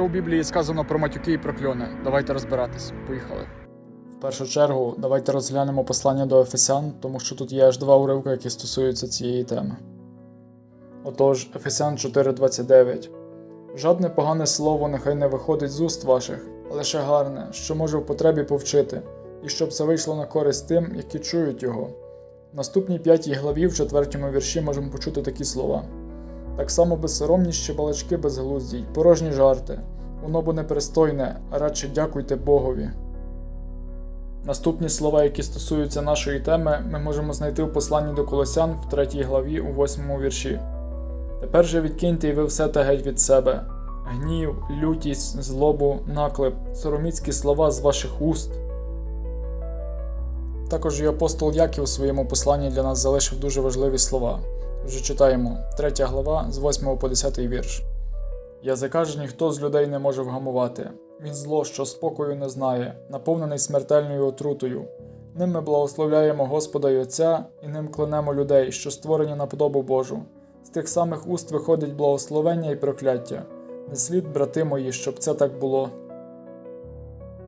що у Біблії сказано про матюки і прокльони? Давайте розбиратись. Поїхали. В першу чергу, давайте розглянемо послання до Ефесян, тому що тут є аж два уривки, які стосуються цієї теми. Отож, Ефесян 4:29. Жодне погане слово нехай не виходить з уст ваших, а лише гарне, що може в потребі повчити, і щоб це вийшло на користь тим, які чують його. В наступній п'ятій главі, в четвертому вірші, можемо почути такі слова. Так само безсоромні ще балачки безглузді, й порожні жарти, воно бо непристойне, а радше дякуйте Богові. Наступні слова, які стосуються нашої теми, ми можемо знайти в посланні до Колосян в 3 главі у 8 вірші. Тепер же відкиньте і ви все те геть від себе: гнів, лютість, злобу, наклеп, сороміцькі слова з ваших уст. Також і апостол Яків у своєму посланні для нас залишив дуже важливі слова. Вже читаємо 3 глава з 8 по 10 вірш. Язика ж ніхто з людей не може вгамувати. Він зло, що спокою не знає, наповнений смертельною отрутою. Ним ми благословляємо Господа й Отця, і ним кленемо людей, що створені на подобу Божу. З тих самих уст виходить благословення і прокляття. Не слід, брати мої, щоб це так було.